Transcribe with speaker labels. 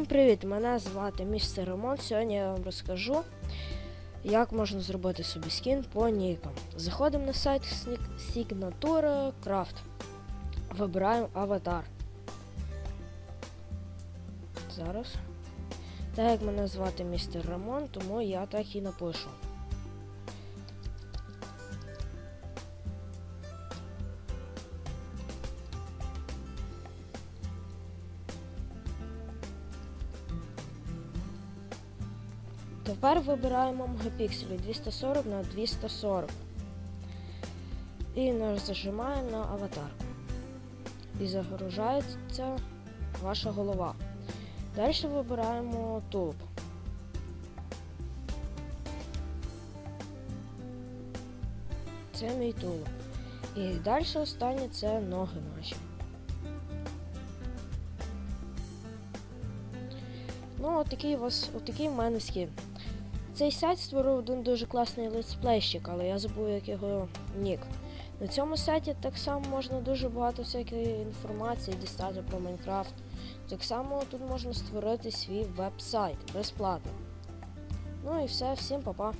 Speaker 1: Всім Привіт! Мене звати містер Роман. Сьогодні я вам розкажу, як можна зробити собі скін по нікам. Заходимо на сайт Signature Craft. Вибираємо аватар. Зараз. Так як мене звати містер Роман, тому я так і напишу. Тепер вибираємо мегапікселі 240 на 240 і зажимаємо на аватарку. І загружається ваша голова. Далі вибираємо тулуб. Це мій тулуб. І далі останнє це ноги наші. Ну, отакий у вас, отакий в мене скін. Цей сайт створив один дуже класний летсплейщик, але я забув, як його нік. На цьому сайті так само можна дуже багато всякої інформації дістати про Майнкрафт. Так само тут можна створити свій веб-сайт безплатно. Ну і все, всім па-па.